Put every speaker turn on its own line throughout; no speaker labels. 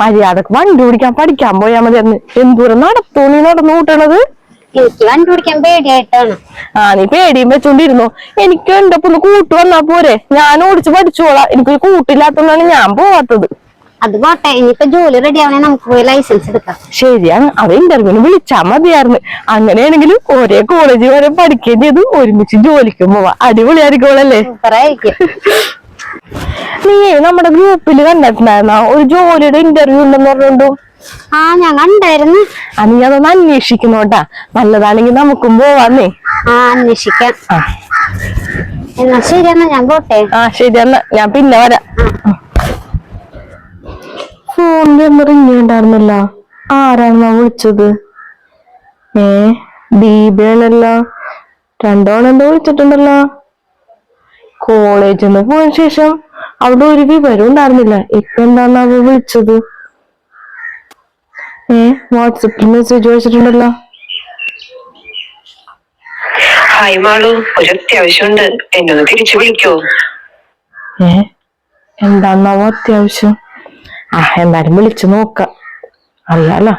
മര്യാദയ്ക്ക് വണ്ടി ഓടിക്കാൻ പഠിക്കാൻ പോയാ മതി. അന്ന് എന്തോരം നടത്തൂ നീ നടന്നു കൂട്ടണത്?
എനിക്ക് കണ്ടുപിടിക്കാൻ പേടിയായിട്ടാണ്.
ആ നീ പേടിയും വെച്ചോണ്ടിരുന്നു? എനിക്ക് എന്റെ ഒന്ന് കൂട്ട് വന്നാ പോരെ. ഞാൻ ഓടിച്ച് പഠിച്ചോളാം. എനിക്കൊരു കൂട്ടില്ലാത്തോണ്ടാണ് ഞാൻ പോവാത്തത്.
അത് പോട്ടെ ഇനിയിപ്പോ ജോലി റെഡി ആവണേ നമുക്ക് പോയി ലൈസൻസ് എടുക്കാം.
ശരിയാണ്. അത് ഇന്റർവ്യൂവിന് വിളിച്ചാ മതിയായിരുന്നു. അങ്ങനെയാണെങ്കിൽ ഒരേ കോളേജ് വരെ പഠിക്കുകയും ചെയ്തു. ഒരുമിച്ച് ജോലിക്കും പോവാ. അടിപൊളിയായിരിക്കും അല്ലേ
സൂപ്പറായിരിക്കും
നീ നമ്മുടെ ഗ്രൂപ്പിൽ കണ്ടിട്ടുണ്ടായിരുന്ന? ഒരു ജോലിയുടെ ഇന്റർവ്യൂ ഉണ്ടെന്ന് പറഞ്ഞോണ്ടു
ആ ഞാൻ കണ്ടായിരുന്നു.
ആ നീ അതൊന്ന് അന്വേഷിക്കുന്നോട്ടാ നല്ലതാണെങ്കിൽ നമുക്കും പോവാന്നേ
ആ അന്വേഷിക്കാം. എന്നാ ശരി എന്നാ ഞാൻ പോട്ടെ.
ആ ശരി എന്നാ. ഞാൻ പിന്നെ വരാം. ഫോണിൽ ഒന്ന് റിങ് ഉണ്ടായിരുന്നല്ല ഞാൻ വിളിച്ചത്? ഏ ദീപയാണല്ലോ രണ്ടോണെന്തോ വിളിച്ചിട്ടുണ്ടല്ലോ. കോളേജിൽ നിന്ന് പോയ ശേഷം അവിടെ ഒരു വിവരം ഉണ്ടായിരുന്നില്ല. ഇപ്പൊ എന്താണ് അവ വിളിച്ചത്? ഏ വാട്സപ്പിൽ മെസ്സേജ് വെച്ചിട്ടുണ്ടല്ലോ
ഹായ് മാളു. ഒരു അത്യാവശ്യമുണ്ട്. എന്നെ ഒന്ന് തിരിച്ചു വിളിക്കോ.
ഏ എന്താന്നാവോ അത്യാവശ്യം? ആ എന്തായാലും വിളിച്ചു നോക്ക. അറിയാലോ.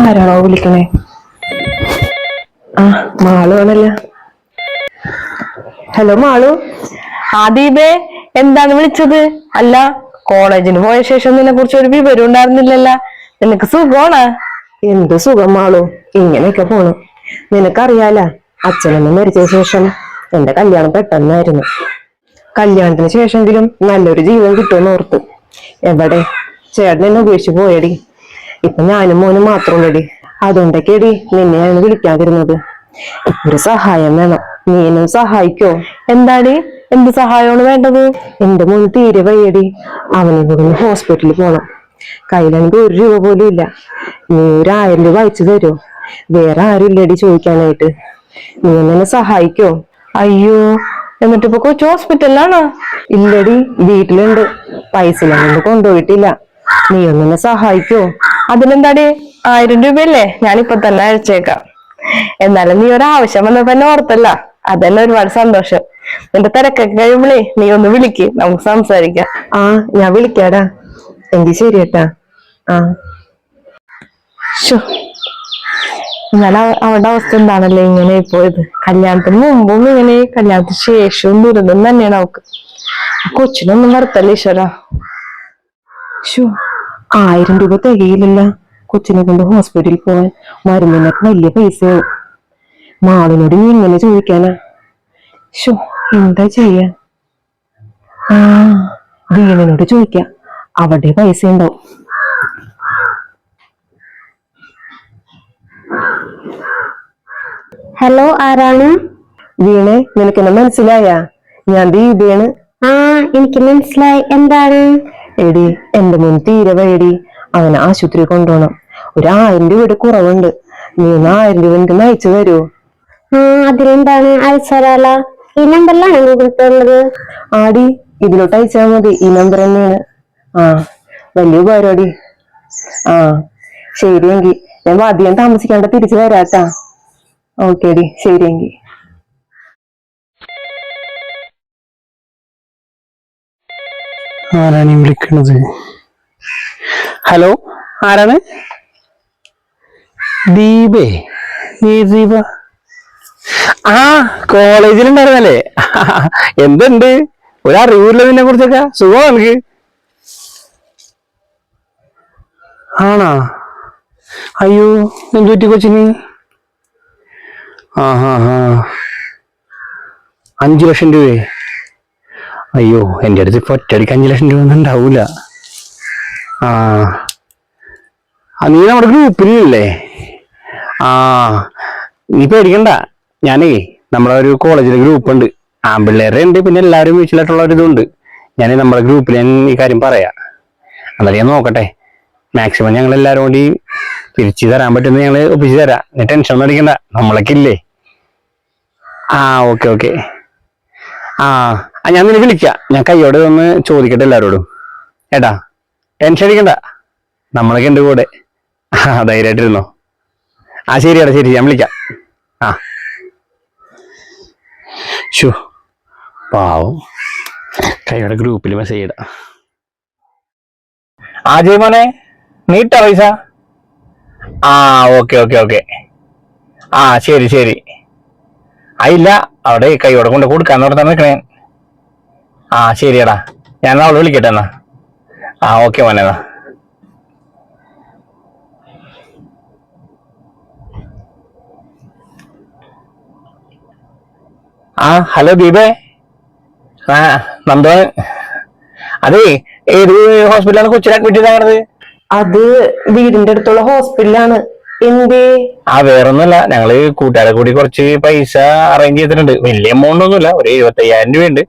ആരാണോ വിളിക്കണേ? ആ മാളു ആണല്ലോ? ഹലോ മാളു. ആദീപേ എന്താണ് വിളിച്ചത്? അല്ല കോളേജിന് പോയ ശേഷം നിന്നെ കുറിച്ച് ഒരു വിവരം ഉണ്ടായിരുന്നില്ലല്ല. നിനക്ക് സുഖമാണ്? എന്ത് സുഖം മാളു. ഇങ്ങനെയൊക്കെ പോണു. നിനക്കറിയാല അച്ഛനൊന്ന് മരിച്ച ശേഷം എന്റെ കല്യാണം പെട്ടെന്നായിരുന്നു. കല്യാണത്തിന് ശേഷമെങ്കിലും നല്ലൊരു ജീവൻ കിട്ടുമെന്ന് ഓർത്തു. എവിടെ? ചേട്ടൻ എന്നെ ഉപേക്ഷിച്ച് പോയടി. ഇപ്പൊ ഞാനും മോനും മാത്രമുള്ളടി അതുകൊണ്ടൊക്കെയടി നിന്നെയാണ് വിളിക്കാതിരുന്നത്. ഒരു സഹായം വേണം. നീ എന്നെ സഹായിക്കോ. എന്താടി? എന്ത് സഹായമാണ് വേണ്ടത്? എന്റെ മോന് തീരെ വയ്യടി. അവനെ കൂടി ഹോസ്പിറ്റലിൽ പോണം. കയ്യിലാണെങ്കിൽ ഒരു രൂപ പോലും ഇല്ല. നീ ഒരു ആയിരം രൂപ അയച്ചു തരുമോ വേറെ ആരും ഇല്ലടി ചോദിക്കാനായിട്ട്. നീ എന്നെ സഹായിക്കോ. അയ്യോ എന്നിട്ട് ഇപ്പൊ കൊച്ചു ഹോസ്പിറ്റലിലാണോ ഇല്ലടി വീട്ടിലുണ്ട്. പൈസ കൊണ്ട് കൊണ്ടുപോയിട്ടില്ല. നീ ഒന്നെ സഹായിക്കോ. അതിനെന്താടി ആയിരം രൂപയല്ലേ? ഞാനിപ്പൊ തന്നെ അയച്ചേക്കാം. എന്നാലും നീ ഒരാവശ്യം വന്നപ്പോ എന്നെ ഓർത്തല്ല. അതന്നെ ഒരുപാട് സന്തോഷം. നിന്റെ തിരക്കൊക്കെ കഴിയുമ്പളേ നീ ഒന്ന് വിളിക്ക് നമുക്ക് സംസാരിക്കാം. ആ ഞാൻ വിളിക്കാടാ. എങ്കി ശരി കേട്ടാ ആ അവ- അവളുടെ അവസ്ഥ എന്താണല്ലേ ഇങ്ങനെ പോയത്? കല്യാണത്തിന് മുമ്പും ഇങ്ങനെ കല്യാണത്തിന് ശേഷവും ദുരിതം തന്നെയാണ് അവക്ക് കൊച്ചിനൊന്നും വറുത്തല്ലേ ഈശ്വര. ആയിരം രൂപ തികയില്ലല്ല. കൊച്ചിനെ കൊണ്ട് ഹോസ്പിറ്റലിൽ പോവാൻ മരുന്നിനൊക്കെ വലിയ പൈസയാവും. മാളിനോട് നീ എങ്ങനെ ചോദിക്കാനാ. ഷോ എന്താ ചെയ്യാ? ആ വീണനോട് ചോദിക്കാം. അവിടെ പൈസ ഉണ്ടാവും
ഹലോ ആരാണ്?
വീണെ നിനക്കെന്നെ മനസ്സിലായ? ഞാൻ ദീപയാണ്.
ആ എനിക്ക് മനസ്സിലായി. എന്താണ്?
എടി എന്റെ മുൻ തീരെ വയ്യടി അവനെ ആശുപത്രി കൊണ്ടുപോകണം. ഒരു ആയിരം രൂപയുടെ കുറവുണ്ട്. നീ ഒന്ന് ആയിരം രൂപ എനിക്ക് നയിച്ചു തരുമോ
ആ അതിലെന്താണ്? അയച്ചാല ഈ നമ്പറിലാണ് ഗൂഗിൾ പേ ഉള്ളത്?
ആടി ഇതിലോട്ട് അയച്ചാൽ മതി. ഈ നമ്പർ തന്നെയാണ്. ആ വലിയ ഉപകാരോടി. ആ ശരിയെങ്കി. ഞാൻ അധികം താമസിക്കാണ്ട് തിരിച്ചു വരാട്ടാ. Okay D ശരിയെങ്കി.
ആരാണ് ഈ വിളിക്കണത്? ഹലോ ആരാണ്? ദീപേ. നീ ദീപ? ആ കോളേജിലുണ്ടായിരുന്നല്ലേ? എന്തുണ്ട്? ഒരു അറിവില്ല നിന്നെ കുറിച്ചൊക്കെ? സുഖം എനിക്ക് ആണാ? അയ്യോ എന്തു പറ്റി കൊച്ചിന്? ആ ഹാ ഹാ അഞ്ചു ലക്ഷം രൂപയെ അയ്യോ എന്റെ അടുത്ത് ഇപ്പൊ ഒറ്റയടിക്ക് അഞ്ചു ലക്ഷം രൂപ ഒന്നും ഉണ്ടാവൂല. ആ, നീ നമ്മുടെ ഗ്രൂപ്പിലല്ലേ? ആ നീ പേടിക്കണ്ട. ഞാനേ നമ്മളെ ഒരു കോളേജിലെ ഗ്രൂപ്പ് ഉണ്ട്. ആമ്പിള്ളേരെ ഉണ്ട് പിന്നെ എല്ലാവരും വീട്ടിലായിട്ടുള്ള ഒരു ഇതുണ്ട്. ഞാൻ നമ്മുടെ ഗ്രൂപ്പിൽ ഈ കാര്യം പറയാം. എന്നാലും ഞാൻ നോക്കട്ടെ. മാക്സിമം ഞങ്ങൾ എല്ലാവരും കൂടി തിരിച്ചു തരാൻ പറ്റുന്ന ഞങ്ങൾ ഒപ്പിച്ച് തരാം. ടെൻഷൻ ഒന്നും അടിക്കണ്ട. നമ്മളൊക്കെ ഇല്ലേ? ആ ഓക്കെ ഓക്കെ ആ ആ, ഞാൻ നിന്നെ വിളിക്കാം. ഞാൻ കയ്യോടെ ഒന്ന് ചോദിക്കട്ടെ എല്ലാവരോടും. ഏട്ടാ ടെൻഷൻ അടിക്കണ്ട. നമ്മളൊക്കെ ഉണ്ട് കൂടെ. ആ ധൈര്യമായിട്ടിരുന്നോ? ആ ശരിയാടാ ശരി ഞാൻ വിളിക്കാം. ആ. ഷോ പാവം. കൈയുടെ ഗ്രൂപ്പിൽ മെസ്സേജ് ഇടാം. ആജയ് മോനെ നീട്ടാ പൈസ? ആ ഓക്കെ ഓക്കെ ഓക്കെ ആ ശരി ശരി. ആ ഇല്ല അവിടെ കൈയോടെ കൊണ്ട് കൊടുക്കാൻ പറഞ്ഞാ നിൽക്കണേ ആ ശരിയടാ. ഞാൻ അവളെ വിളിക്കട്ടെ എന്നാ. ആ ഓക്കെ മോനെ ആ ഹലോ ദീപേ. ആ നന്ദോൻ. അതെ ഏത് ഹോസ്പിറ്റലാണ് കൊച്ചിനെ അഡ്മിറ്റ് ചെയ്താണത്
അത് വീടിന്റെ അടുത്തുള്ള ഹോസ്പിറ്റലാണ്. എന്തേ?
ആ വേറൊന്നുമല്ല. ഞങ്ങൾ കൂട്ടുകാരെ കൂടി കുറച്ച് പൈസ അറേഞ്ച് ചെയ്തിട്ടുണ്ട്. വലിയ എമൗണ്ട് ഒന്നുമില്ല. ഒരു എഴുപത്തയ്യായിരം രൂപയുണ്ട്.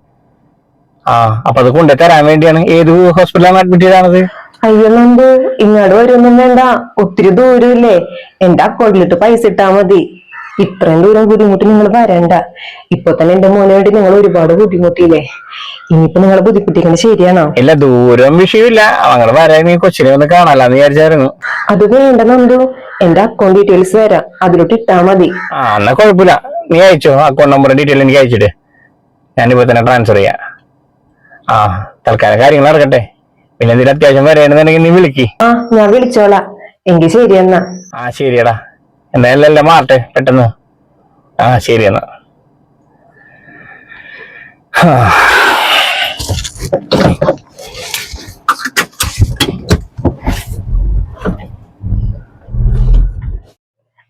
ആ അപ്പൊ അത് കൊണ്ടു തരാൻ വേണ്ടിയാണ്. ഏത് ഹോസ്പിറ്റലാണ് അഡ്മിറ്റ് ചെയ്താണത്
അയ്യോ നന്ദു ഇങ്ങോട്ട് വരുമൊന്നും വേണ്ട. ഒത്തിരി ദൂരമില്ലേ? എന്റെ അക്കൗണ്ടിലിട്ട് പൈസ ഇട്ടാ മതി. ഇത്രയും ദൂരം ബുദ്ധിമുട്ടി നിങ്ങൾ വരണ്ട. ഇപ്പൊ തന്നെ എന്റെ മോനെ വേണ്ടി നിങ്ങൾ ഒരുപാട് ബുദ്ധിമുട്ടിയില്ലേ? ഇനിയിപ്പോ നിങ്ങളെ ബുദ്ധിമുട്ടിക്കുന്നത് ശരിയാണോ?
ഇല്ല ദൂരം വിഷയമില്ല. അങ്ങനെ വരാൻ കൊച്ചിനെ ഒന്ന് കാണാലെന്ന് വിചാരിച്ചായിരുന്നു.
അത് വേണ്ട നന്ദു. എന്റെ അക്കൗണ്ട് ഡീറ്റെയിൽസ് തരാം. അതിലോട്ട് ഇട്ടാ മതി.
ആ എന്നാ കുഴപ്പമില്ല. നീ അയച്ചോ? അക്കൗണ്ട് നമ്പർ ഡീറ്റെയിൽ എനിക്ക് അയച്ചിട്ട് ഞാനിപ്പോ തന്നെ ട്രാൻസ്ഫർ ചെയ്യാം. ആ തൽക്കാലം കാര്യങ്ങൾ നടക്കട്ടെ. പിന്നെ എന്തെങ്കിലും അത്യാവശ്യം വരേണ്ടെന്നുണ്ടെങ്കിൽ നീ വിളിക്ക്.
ആ ഞാൻ വിളിച്ചോളാം. എങ്കിൽ ശരി എന്നാ.
ആ ശരിയടാ. എന്തായാലും എല്ലാം മാറട്ടെ പെട്ടെന്ന്. ആ ശരി എന്നാ.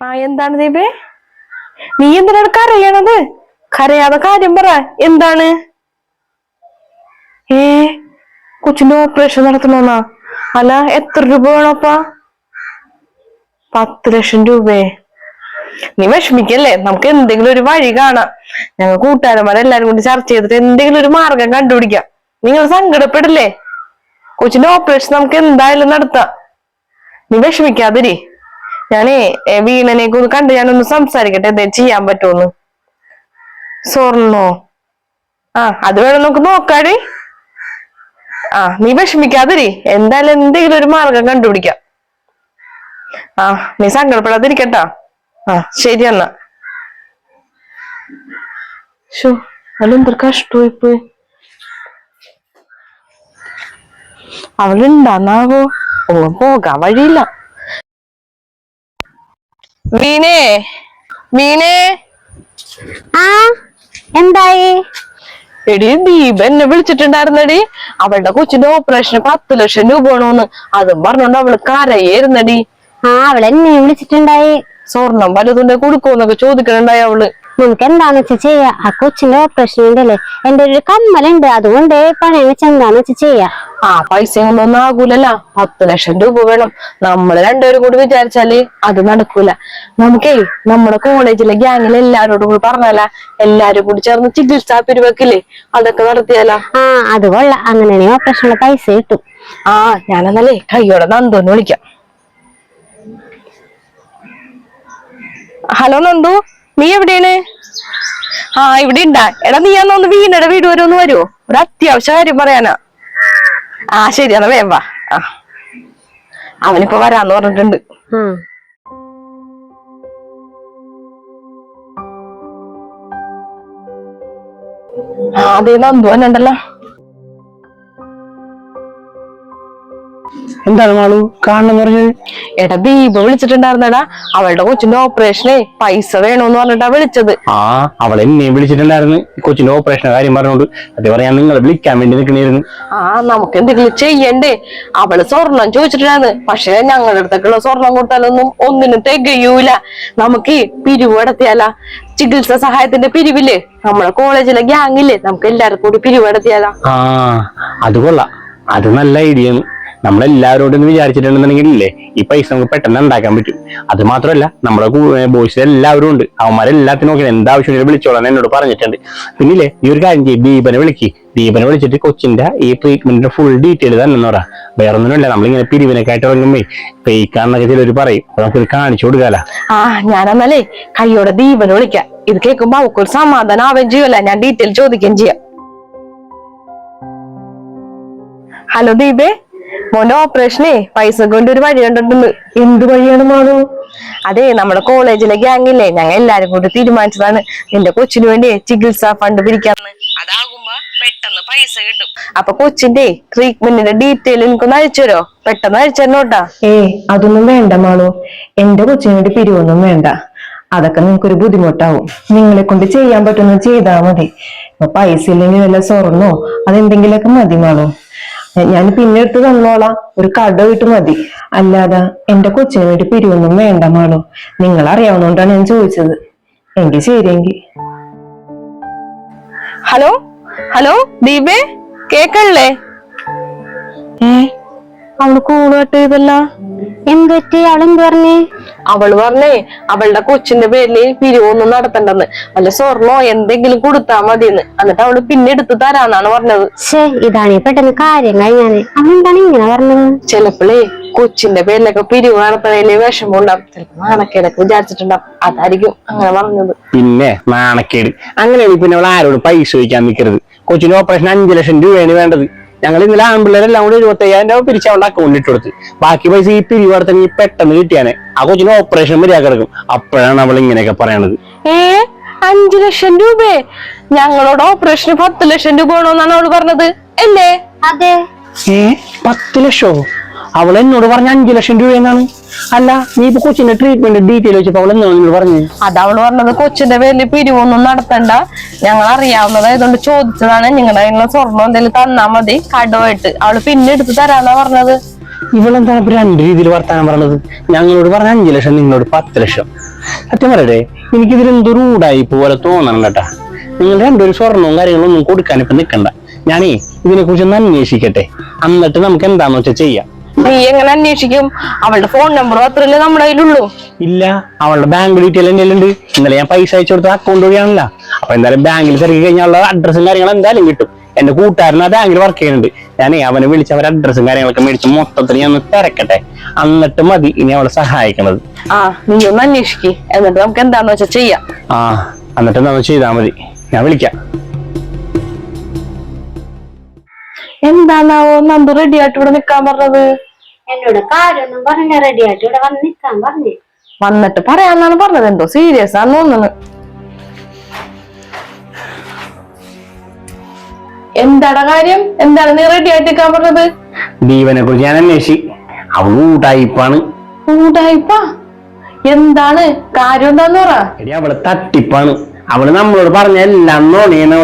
ആ എന്താണ് ദീപേ? നീ എന്തിനാണ് കരയണത്? കരയാതെ കാര്യം പറ എന്താണ്? ഏ കൊച്ചിന്റെ ഓപ്പറേഷൻ നടത്തണമെന്നാ അല്ല എത്ര രൂപ വേണപ്പാ? പത്ത് ലക്ഷം രൂപയെ. നീ വിഷമിക്കല്ലേ? നമുക്ക് എന്തെങ്കിലും ഒരു വഴി കാണാം. ഞങ്ങൾ കൂട്ടുകാരന്മാരെല്ലാരും കൂടി ചർച്ച ചെയ്തിട്ട് എന്തെങ്കിലും ഒരു മാർഗം കണ്ടുപിടിക്കാം. നിങ്ങൾ സങ്കടപ്പെടില്ലേ? കൊച്ചിന്റെ ഓപ്പറേഷൻ നമുക്ക് എന്തായാലും നടത്താം. നീ വിഷമിക്കാതിരി. ഞാനേ വീണനേക്ക് വീണനെ ഒന്ന് കണ്ട് ഞാനൊന്ന് സംസാരിക്കട്ടെ എന്തേ ചെയ്യാൻ പറ്റുമെന്ന് സ്വർണോ ആ അത് വേണം നമുക്ക് നോക്കാടി. ആ നീ വിഷമിക്കാതിരി. എന്തായാലും എന്തെങ്കിലും ഒരു മാർഗം കണ്ടുപിടിക്കാം. ആ നീ സങ്കടപ്പെടാതിരിക്കട്ടാ. ആ ശരി എന്നാ. ഷോ അതെന്തൊരു കഷ്ടമായി പോയി. അവളുണ്ടാന്നാവോ? ഓ പോകാൻ വഴിയില്ല. വീണേ വീണേ
ആ എന്തായി?
എടി ദീപ എന്നെ വിളിച്ചിട്ടുണ്ടായിരുന്നടി. അവളുടെ കൊച്ചിന്റെ ഓപ്പറേഷന് പത്ത് ലക്ഷം രൂപ വേണോന്ന് അതും പറഞ്ഞോണ്ട് അവൾ കരയായിരുന്നടി
ആ അവളെ എന്നെ വിളിച്ചിട്ടുണ്ടായി.
സ്വർണം വലുതുണ്ടെ കൊടുക്കുമെന്നൊക്കെ ചോദിക്കണുണ്ടായി അവൾ.
നമുക്ക് എന്താന്ന് വെച്ചാ ചെയ്യാ? ആ കൊച്ചിന്റെ ഓപ്പറേഷൻ ഉണ്ടല്ലേ? എന്റെ ഒരു കമ്മലുണ്ട്. അതുകൊണ്ട് പണയം വെച്ച് എന്താന്ന് വെച്ചാ ചെയ്യാ?
ആ പൈസ ഒന്നും ആകൂലല്ല. പത്ത് ലക്ഷം രൂപ വേണം. നമ്മൾ രണ്ടുപേരും കൂടി വിചാരിച്ചാൽ അത് നടക്കൂല. നമുക്കേ നമ്മുടെ കോളേജിലെ ഗ്യാങ്ങിലെ എല്ലാരോടും കൂടി പറഞ്ഞാല. എല്ലാരും കൂടി ചേർന്ന് ചികിത്സാ പിരിവെക്കില്ലേ അതൊക്കെ നടത്തിയാലോ.
ആ അത് കൊള്ളാം. അങ്ങനെയാണെങ്കിൽ ഓപ്പറേഷനുള്ള പൈസ കിട്ടും.
ആ ഞാനെന്നാലേ കയ്യോടെ നന്ദോന്ന് വിളിക്കാം. ഹലോ നന്ദു നീ എവിടെയാണ്? ആ ഇവിടെ ഉണ്ടാ. എടാ നീ അന്ന് ഒന്ന് വീണയുടെ വീട് വരെ ഒന്ന് വരുമോ ഒരു അത്യാവശ്യ കാര്യം പറയാനാ. ആ ശരി എന്നാ വേഗം വാ. ആ. അവനിപ്പോ വരാന്ന് പറഞ്ഞിട്ടുണ്ട്. അതെ നന്ദു എന്നുണ്ടല്ലോ
എന്താണ് മാളു? കാണണം പറഞ്ഞത്?
എടാ ദീപ വിളിച്ചിട്ടുണ്ടായിരുന്നടാ. അവളുടെ കൊച്ചിന്റെ ഓപ്പറേഷനെ പൈസ വേണോന്ന് പറഞ്ഞിട്ടാ വിളിച്ചത്.
ആ അവൾ എന്നെ വിളിച്ചിട്ടുണ്ടായിരുന്നു. കൊച്ചിന്റെ ഓപ്പറേഷനെ കാര്യം പറഞ്ഞോണ്ട് അതേ പറയാൻ നിങ്ങളെ വിളിക്കാൻ വേണ്ടി നിൽക്കണിരുന്നു
ആ നമുക്ക് എന്തെങ്കിലും ചെയ്യണ്ടേ? അവൾ സ്വർണം ചോദിച്ചിട്ടുണ്ടായിരുന്നു. പക്ഷെ ഞങ്ങളുടെ അടുത്തേക്കുള്ള സ്വർണം കൊടുത്താലൊന്നും ഒന്നിനും തികയൂല. നമുക്ക് പിരിവ് ചികിത്സ ചികിത്സാ സഹായത്തിന്റെ പിരിവില്ലേ? നമ്മളെ കോളേജിലെ ഗ്യാങ്ങില്ലേ നമുക്ക് എല്ലാവർക്കും കൂടി പിരിവ് നടത്തിയാലാ.
ആ അത് കൊള്ളാം. അത് നല്ല ഐഡിയ ആണ്. നമ്മളെല്ലാവരോടും ഒന്ന് വിചാരിച്ചിട്ടുണ്ടെന്നുണ്ടെങ്കിൽ ഇല്ലേ ഈ പൈസ നമുക്ക് പെട്ടെന്ന് ഉണ്ടാക്കാൻ പറ്റും. അത് മാത്രമല്ല നമ്മുടെ ബോയ്സ് എല്ലാവരും ഉണ്ട്. അവന്മാരെല്ലാത്തിനും നോക്കി എന്താവശ്യം വിളിച്ചോളാൻ എന്നോട് പറഞ്ഞിട്ടുണ്ട്. പിന്നില്ലേ ഈ ഒരു കാര്യം ചെയ്യും ദീപനെ വിളിക്ക്. ദീപനെ വിളിച്ചിട്ട് കൊച്ചിന്റെ ഈ ട്രീറ്റ്മെന്റിന്റെ ഫുൾ ഡീറ്റെയിൽ തന്നെ പറ. വേറെ ഒന്നുമില്ല നമ്മളിങ്ങനെ പിരിവിനൊക്കെ ആയിട്ട് ഇറങ്ങുമ്പോ പെയ്ക്കാന്നൊക്കെ ചിലർ പറയും. നമുക്ക് നമുക്കിത് കാണിച്ചു കൊടുക്കാല.
ആ ഞാനെന്നാലേ കൈയോടെ ദീപനെ വിളിക്കാം. ഇത് കേൾക്കുമ്പോ അവക്കൊരു സമാധാനം ആവുകയും ചെയ്യുമല്ല ഞാൻ ഡീറ്റെയിൽ ചോദിക്കുകയും ചെയ്യാം. ഹലോ ദീപേ. മോന്റെ ഓപ്പറേഷനെ പൈസ കൊണ്ട് ഒരു വഴി കണ്ടിട്ടുണ്ട്. എന്ത് വഴിയാണ് മാറു അതെ നമ്മുടെ കോളേജിലെ ഗ്യാങ്ങില്ലേ ഞങ്ങൾ എല്ലാരും കൂടി തീരുമാനിച്ചതാണ്. നിന്റെ കൊച്ചിന് വേണ്ടി ചികിത്സാ ഫണ്ട് പിരിക്കാന്ന് അതാകുമ്പോ പെട്ടെന്ന് പൈസ കിട്ടും. അപ്പൊ കൊച്ചിന്റെ ട്രീറ്റ്മെന്റിന്റെ ഡീറ്റെയിൽ എനിക്കൊന്ന് അയച്ചു തരോ പെട്ടെന്ന് അയച്ചു തരണോട്ടാ
ഏ അതൊന്നും വേണ്ട മാളു. എന്റെ കൊച്ചിന് വേണ്ടി പിരിവൊന്നും വേണ്ട. അതൊക്കെ നിങ്ങൾക്കൊരു ബുദ്ധിമുട്ടാവും. നിങ്ങളെ കൊണ്ട് ചെയ്യാൻ പറ്റുന്ന ചെയ്താൽ മതി. ഇപ്പൊ പൈസ ഇല്ലെങ്കിൽ വല്ല സ്വർണോ അതെന്തെങ്കിലുമൊക്കെ മതി മാളു. ഞാൻ പിന്നെ എടുത്ത് തന്നോളാം. ഒരു കട വിട്ട് മതി. അല്ലാതെ എന്റെ കൊച്ചിന് വേണ്ടി പിരിവൊന്നും വേണ്ട മാളോ. നിങ്ങൾ അറിയാവുന്നോണ്ടാണ് ഞാൻ ചോദിച്ചത്. എങ്കിൽ ശരിയെങ്കിൽ
ഹലോ? ഹലോ? ദീപേ? കേക്കല്ലേ ഏ? അവൾ കൂൾ കട്ട് ചെയ്തല്ല
എന്ത് പറ്റി? അവളെന്ത് പറഞ്ഞേ?
അവൾ പറഞ്ഞേ അവളുടെ കൊച്ചിന്റെ പേരിൽ പിരിവൊന്നും നടത്തണ്ടെന്ന്. അല്ല സ്വർണോ എന്തെങ്കിലും കൊടുത്താ മതിയെന്ന്. എന്നിട്ട് അവൾ പിന്നെ എടുത്തു തരാന്നാണ് പറഞ്ഞത്.
ഷേ ഇതാണ് പെട്ടെന്ന് കാര്യം കഴിഞ്ഞാൽ. ചെലപ്പോളേ ഇങ്ങനെ പറഞ്ഞത്?
ചിലപ്പോഴേ കൊച്ചിന്റെ പേരിലൊക്കെ പിരിവ് നടത്തണേൽ വിഷമം ഉണ്ടാവും. ചിലപ്പോ നാണക്കേടൊക്കെ വിചാരിച്ചിട്ടുണ്ടാവും. അതായിരിക്കും അങ്ങനെ പറഞ്ഞത്.
പിന്നെ നാണക്കേട്. അങ്ങനെയാണെങ്കിൽ പിന്നെ അവൾ ആരോട് പൈസ ചോദിക്കാൻ നിൽക്കരുത് കൊച്ചിന് ഓപ്പറേഷൻ അഞ്ചു ലക്ഷം രൂപയാണ് വേണ്ടത്. ഞങ്ങൾ ഇന്നലെ ആൺപിള്ളേരെല്ലാം കൂടി ഇരുപത്തി അയ്യായിരം രൂപ പിരിച്ച് അവളുടെ അക്കൗണ്ടിൽ ഇട്ട് കൊടുത്ത്. ബാക്കി പൈസ ഈ പിരിവർത്തനം ഈ പെട്ടെന്ന് കിട്ടിയാനെ. ആ കൊച്ചിന് ഓപ്പറേഷൻ മര്യാദ കിടക്കും അപ്പോഴാണ് അവൾ ഇങ്ങനെയൊക്കെ പറയണത്.
ഏ? അഞ്ചു ലക്ഷം രൂപയെ ഞങ്ങളോട് ഓപ്പറേഷന് പത്ത് ലക്ഷം രൂപ വേണമെന്നാണ് അവൾ പറഞ്ഞത്. അല്ലേ?
അതെ.
ഏ? പത്ത് ലക്ഷോ? അവൾ എന്നോട് പറഞ്ഞ അഞ്ചു ലക്ഷം രൂപ എന്നാണ്. അല്ല നീ ഇപ്പൊ കൊച്ചിന്റെ ട്രീറ്റ്മെന്റ് ഡീറ്റെയിൽ വെച്ചപ്പോ അവൾ എന്നോട് പറഞ്ഞു? പറഞ്ഞു
അവൾ പറഞ്ഞത് കൊച്ചിന്റെ പേരിൽ പിരിവൊന്നും നടത്തണ്ട. ഞങ്ങൾ അറിയാവുന്നതായതുകൊണ്ട് ചോദിച്ചതാണ്. നിങ്ങളുടെ കയ്യിലുള്ള സ്വർണം എന്തെങ്കിലും തന്നാ മതി. കടമായിട്ട് അവൾ പിന്നെ എടുത്ത് തരാന്നാ പറഞ്ഞത്.
ഇവളെന്താണ് ഇപ്പൊ രണ്ട് രീതിയിൽ വർത്താനം പറഞ്ഞത്? ഞങ്ങളോട് പറഞ്ഞ അഞ്ചു ലക്ഷം നിങ്ങളോട് പത്ത് ലക്ഷം. സത്യം പറയട്ടെ എനിക്കിതിൽ എന്തൊരു റൂഡായി പോലെ തോന്നണം കേട്ടാ. നിങ്ങൾ രണ്ടൊരു സ്വർണവും കാര്യങ്ങളും ഒന്നും കൊടുക്കാൻ ഇപ്പൊ നിക്കണ്ട. ഞാനേ ഇതിനെ കുറിച്ച് ഒന്ന് അന്വേഷിക്കട്ടെ. എന്നിട്ട് നമുക്ക് എന്താന്ന് വെച്ചാൽ ചെയ്യാം.
നീ എങ്ങനെ അന്വേഷിക്കും? അവളുടെ ഫോൺ നമ്പർ മാത്രല്ലേ നമ്മുടെ കയ്യിലുള്ളൂ.
ഇല്ല അവളുടെ ബാങ്ക് ഡീറ്റെയിൽ എന്റെ ഉണ്ട്. ഇന്നലെ ഞാൻ പൈസ അയച്ചു കൊടുത്ത അക്കൗണ്ട് വഴിയാണല്ലോ. അപ്പൊ എന്തായാലും ബാങ്കിൽ തിരക്കി കഴിഞ്ഞാൽ അഡ്രസ്സും കാര്യങ്ങളും എന്തായാലും കിട്ടും. എന്റെ കൂട്ടുകാരൻ ആ ബാങ്കിൽ വർക്ക് ചെയ്യുന്നുണ്ട്. ഞാൻ അവനെ വിളിച്ച് അവരെ അഡ്രസ്സും കാര്യങ്ങളൊക്കെ മേടിച്ച് മൊത്തത്തിൽ ഞാൻ ഒന്ന് തിരക്കട്ടെ. എന്നിട്ട് മതി ഇനി അവളെ സഹായിക്കണത്.
ആ നീ ഒന്ന് അന്വേഷിക്ക്. എന്നിട്ട് നമുക്ക് എന്താന്ന് വെച്ചാ ചെയ്യാം.
ആ എന്നിട്ട് നമ്മൾ ചെയ്താ മതി. ഞാൻ വിളിക്കാം.
എന്താന്നാവോ നന്ദു റെഡി ആയിട്ട് ഇവിടെ നിക്കാൻ പറഞ്ഞത്.
എന്നോട് കാര്യമൊന്നും പറഞ്ഞ റെഡി ആയിട്ട് ഇവിടെ വന്ന് നിക്കാൻ പറഞ്ഞു.
വന്നിട്ട് പറയാന്നാണ് പറഞ്ഞത്. എന്തോ സീരിയസ് ആണെന്ന് തോന്നുന്നു. എന്താടാ കാര്യം? എന്താണ് നീ റെഡി ആയിട്ട് നിക്കാൻ പറഞ്ഞത്?
ദീപനെ കുറിച്ച് ഞാൻ അന്വേഷി അവൾ
ഊടായിപ്പാ? എന്താണ്? കാര്യം എന്താന്ന് പറ.
എടി അവൾ തട്ടിപ്പാണ്. അവൾ നമ്മളോട് പറഞ്ഞ എല്ലാം നോണിയാണ്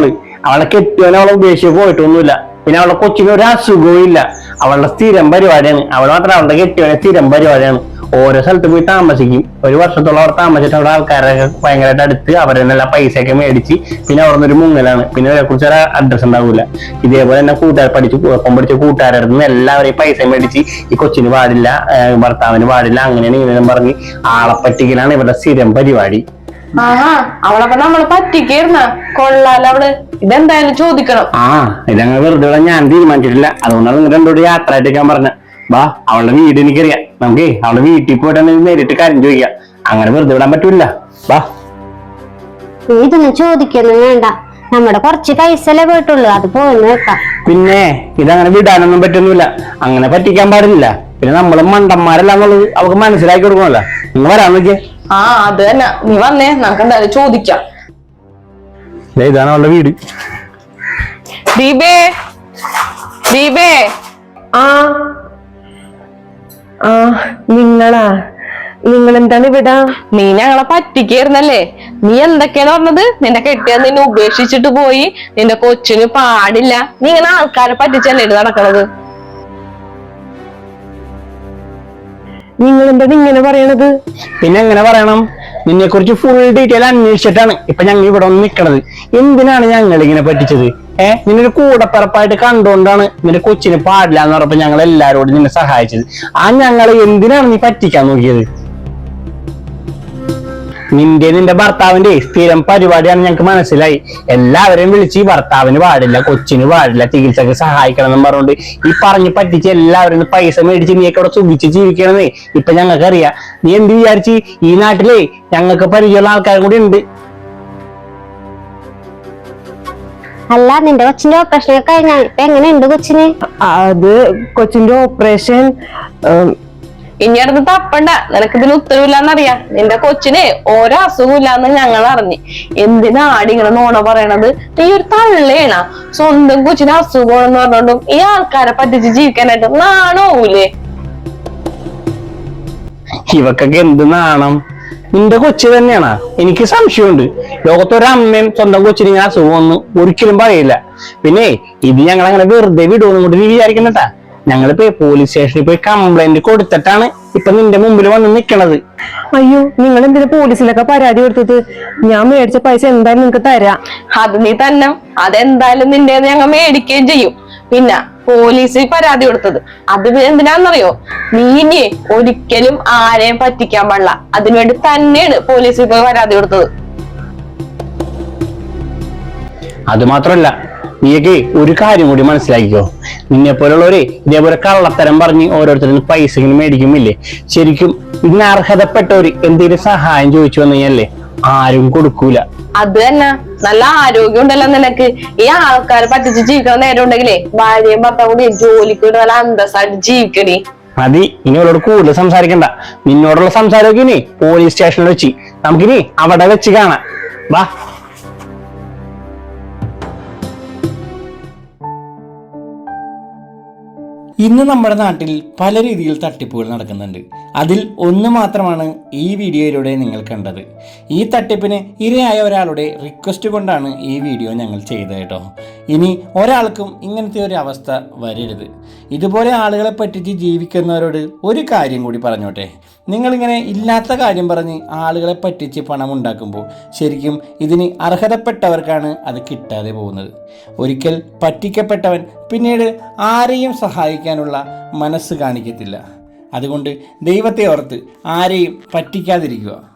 അവളെ കെട്ടിയവനെ അവളെ ഉപേക്ഷിച്ച് പോയിട്ടൊന്നുമില്ല. പിന്നെ അവളുടെ കൊച്ചിന് ഒരു അസുഖവും ഇല്ല അവളുടെ സ്ഥിരം പരിപാടിയാണ്. അവൾ മാത്രം അവളുടെ കെട്ടിയവനെ സ്ഥിരം പരിപാടിയാണ്. ഓരോ സ്ഥലത്ത് പോയി താമസിക്കും. ഒരു വർഷത്തോളം അവിടെ താമസിച്ചിട്ട് അവിടെ ആൾക്കാരൊക്കെ ഭയങ്കരമായിട്ട് അടുത്ത് അവരെ നല്ല പൈസയൊക്കെ മേടിച്ച് പിന്നെ അവിടെ നിന്നൊരു മുങ്ങലാണ്. പിന്നെ അവരെ കുറിച്ച് ഒരു അഡ്രസ് ഉണ്ടാവില്ല. ഇതേപോലെ തന്നെ കൂട്ടുകാർ പഠിച്ച് ഒപ്പം പഠിച്ച കൂട്ടുകാരുടെ നിന്ന് എല്ലാവരെയും പൈസ മേടിച്ച് ഈ കൊച്ചിന് പാടില്ല ഭർത്താവിന് പാടില്ല അങ്ങനെയാണ് ഇങ്ങനെ പറഞ്ഞ് ആളെ പറ്റിക്കലാണ് ഇവരുടെ സ്ഥിരം പരിപാടി.
ആഹാ അവളൊക്കെ നമ്മളെ പറ്റിക്കായിരുന്ന. കൊള്ളാല അവൾ. ഇതെന്തായാലും ചോദിക്കണം.
ആ ഇതങ്ങനെ വെറുതെ ഞാൻ തീരുമാനിച്ചിട്ടില്ല. അതുകൊണ്ടാണ് നിങ്ങൾ രണ്ടോട് യാത്ര ആയിട്ടേക്കാൻ പറഞ്ഞ വാ അവളുടെ വീട് എനിക്കറിയാം. നമുക്കേ അവളുടെ വീട്ടിൽ പോയിട്ടാണ് നേരിട്ട് കാര്യം ചോദിക്കാം. അങ്ങനെ വെറുതെ വിടാൻ പറ്റൂല. വാ.
നീ ഇതൊന്നും ചോദിക്കൊന്നും വേണ്ട. നമ്മുടെ കുറച്ച് പൈസല്ലേ പോയിട്ടുള്ളൂ. അത് പോയെന്ന് വെക്കാം
പിന്നെ ഇതങ്ങനെ വിടാനൊന്നും പറ്റുന്നില്ല അങ്ങനെ പറ്റിക്കാൻ പാടില്ല. പിന്നെ നമ്മൾ മണ്ടന്മാരല്ല എന്നുള്ളത് അവർക്ക് മനസ്സിലാക്കി കൊടുക്കണമല്ലോ. നിങ്ങൾ വരാൻ നോക്കിയേ.
ആ അത് തന്നെ. നീ വന്നേ നമുക്ക് എന്തായാലും ചോദിക്കാം.
ദേ ഇതാണ് അവളുടെ വീട്.
ദീപേ ദീപേ.
ആ ആ നിങ്ങളാ? നിങ്ങൾ എന്താണ് ഇവിടെ?
നീ ഞങ്ങളെ പറ്റിക്കായിരുന്നല്ലേ? നീ എന്തൊക്കെയാണ് പറഞ്ഞത്? നിന്റെ കെട്ടിയ നിന്നെ ഉപേക്ഷിച്ചിട്ട് പോയി. നിന്റെ കൊച്ചിന് പാടില്ല. നീ ഇങ്ങനെ ആൾക്കാരെ പറ്റിച്ചല്ലേ ഇത് നടക്കണത്?
നിങ്ങൾ എന്താണ് ഇങ്ങനെ പറയണത്?
പിന്നെ എങ്ങനെ പറയണം? നിന്നെ കുറിച്ച് ഫുൾ ഡീറ്റെയിൽ അന്വേഷിച്ചിട്ടാണ് ഇപ്പൊ ഞങ്ങൾ ഇവിടെ ഒന്ന് നിക്കണത്. എന്തിനാണ് ഞങ്ങൾ ഇങ്ങനെ പറ്റിച്ചത്? ഏഹ് നിന്നൊരു കൂടപ്പിറപ്പായിട്ട് കണ്ടുകൊണ്ടാണ് നിന്റെ കൊച്ചിന് പാടില്ല എന്ന് പറഞ്ഞപ്പോ ഞങ്ങൾ എല്ലാരോടും നിന്നെ സഹായിച്ചത്. ആ ഞങ്ങളെ എന്തിനാണ് നീ പറ്റിക്കാൻ നോക്കിയത്? നിന്റെ നിന്റെ ഭർത്താവിന്റെ സ്ഥിരം പരിപാടിയാണ് ഞങ്ങൾക്ക് മനസ്സിലായി. എല്ലാവരെയും വിളിച്ച് ഈ ഭർത്താവിന് പാടില്ല കൊച്ചിന് പാടില്ല ചികിത്സക്ക് സഹായിക്കണം എന്ന് പറഞ്ഞുകൊണ്ട് ഈ പറഞ്ഞ് പറ്റിച്ച് എല്ലാവരും പൈസ മേടിച്ച് നീ അവിടെ സുഖിച്ച് ജീവിക്കണമെന്നേ ഇപ്പൊ ഞങ്ങൾക്ക് അറിയാം നീ എന്ത് വിചാരിച്ച്? ഈ നാട്ടിലെ ഞങ്ങൾക്ക് പരിചയമുള്ള ആൾക്കാരും കൂടി ഉണ്ട്.
അല്ല നിന്റെ കൊച്ചിന്റെ ഓപ്പറേഷൻ ഒക്കെ കഴിഞ്ഞ. ഇപ്പൊ എങ്ങനെയുണ്ട് കൊച്ചിന്?
അത് കൊച്ചിന്റെ ഓപ്പറേഷൻ
ഇനി അടുത്ത് തപ്പണ്ട. നിനക്ക് ഇതിന് ഉത്തരവില്ലാന്നറിയാം. നിന്റെ കൊച്ചിനെ ഓരോ അസുഖമില്ലാന്ന് ഞങ്ങൾ അറിഞ്ഞു. എന്തിനാടി ഇങ്ങനെ നോണ പറയണത്? നീ ഒരു തള്ളേണ. സ്വന്തം കൊച്ചിന് അസുഖമാണെന്ന് പറഞ്ഞോണ്ടും ഈ ആൾക്കാരെ പറ്റിച്ച് ജീവിക്കാനായിട്ട് നാണോവൂലേ?
ഇവക്കൊക്കെ എന്ത് നാണം? നിന്റെ കൊച്ചു തന്നെയാണാ. എനിക്ക് സംശയമുണ്ട്. ലോകത്തൊരമ്മയും സ്വന്തം കൊച്ചിന് ഇങ്ങനെ അസുഖമൊന്നും ഒരിക്കലും പറയില്ല. പിന്നെ ഇത് ഞങ്ങൾ അങ്ങനെ വെറുതെ വിടുമെന്നും കൊണ്ട് നീ ഞങ്ങളിപ്പോ പോലീസ് സ്റ്റേഷനിൽ പോയി കംപ്ലൈന്റ് കൊടുത്തിട്ടാണ് ഇപ്പൊ നിന്റെ മുമ്പിൽ വന്ന് നിക്കണത്.
അയ്യോ നിങ്ങൾ എന്തിനാ പോലീസിലൊക്കെ പരാതി കൊടുത്തത്? ഞാൻ മേടിച്ച പൈസ എന്തായാലും നിങ്ങക്ക് തരാം.
അത് നീ തന്നെ. അതെന്തായാലും നിന്റെ ഞങ്ങൾ മേടിക്കുകയും ചെയ്യും. പിന്നെ പോലീസിൽ പരാതി കൊടുത്തത്. അത് എന്തിനാന്നറിയോ? നീ ഇനി ഒരിക്കലും ആരെയും പറ്റിക്കാൻ പാടില്ല. അതിനുവേണ്ടി തന്നെയാണ് പോലീസിൽ പോയി പരാതി കൊടുത്തത്.
അത് മാത്രല്ല നീയൊക്കെ ഒരു കാര്യം കൂടി മനസ്സിലാക്കിക്കോ. നിന്നെ പോലുള്ളവരെ ഇതേപോലെ കള്ളത്തരം പറഞ്ഞ് ഓരോരുത്തരും പൈസ ഇങ്ങനെ മേടിക്കുമില്ലേ ശരിക്കും ഇന്ന് അർഹതപ്പെട്ടവര് എന്തെങ്കിലും സഹായം ചോദിച്ചു വന്നു കഴിഞ്ഞാലേ ആരും കൊടുക്കൂല.
അത് തന്നെ. നല്ല ആരോഗ്യം ഉണ്ടല്ലോ നിനക്ക്. ഈ ആൾക്കാരെ പറ്റിച്ച് ജീവിക്കണ നേരം ഉണ്ടെങ്കിലേ ഭാര്യയും ഭർത്താവും കൂടി ജോലിക്ക് നല്ല അന്തസ്സായിട്ട് ജീവിക്കണേ
മതി ഇനി അവളോട് കൂടുതൽ സംസാരിക്കണ്ട. നിന്നോടുള്ള സംസാരമൊക്കെ ഇനി പോലീസ് സ്റ്റേഷനിൽ വെച്ച് നമുക്കിനി അവിടെ വെച്ച് കാണാം. വാ.
ഇന്ന് നമ്മുടെ നാട്ടിൽ പല രീതിയിൽ തട്ടിപ്പുകൾ നടക്കുന്നുണ്ട്. അതിൽ ഒന്ന് മാത്രമാണ് ഈ വീഡിയോയിലൂടെ നിങ്ങൾ കണ്ടത്. ഈ തട്ടിപ്പിന് ഇരയായ ഒരാളുടെ റിക്വസ്റ്റ് കൊണ്ടാണ് ഈ വീഡിയോ ഞങ്ങൾ ചെയ്തത് കേട്ടോ. ഇനി ഒരാൾക്കും ഇങ്ങനത്തെ ഒരു അവസ്ഥ വരരുത്. ഇതുപോലെ ആളുകളെ പറ്റിച്ച് ജീവിക്കുന്നവരോട് ഒരു കാര്യം കൂടി പറഞ്ഞോട്ടെ. നിങ്ങളിങ്ങനെ ഇല്ലാത്ത കാര്യം പറഞ്ഞ് ആളുകളെ പറ്റിച്ച് പണം ഉണ്ടാക്കുമ്പോൾ ശരിക്കും ഇതിന് അർഹതപ്പെട്ടവർക്കാണ് അത് കിട്ടാതെ പോകുന്നത്. ഒരിക്കൽ പറ്റിക്കപ്പെട്ടവൻ പിന്നീട് ആരെയും സഹായിക്കാനുള്ള മനസ്സ് കാണിക്കത്തില്ല. അതുകൊണ്ട് ദൈവത്തെ ഓർത്ത് ആരെയും പറ്റിക്കാതിരിക്കുക.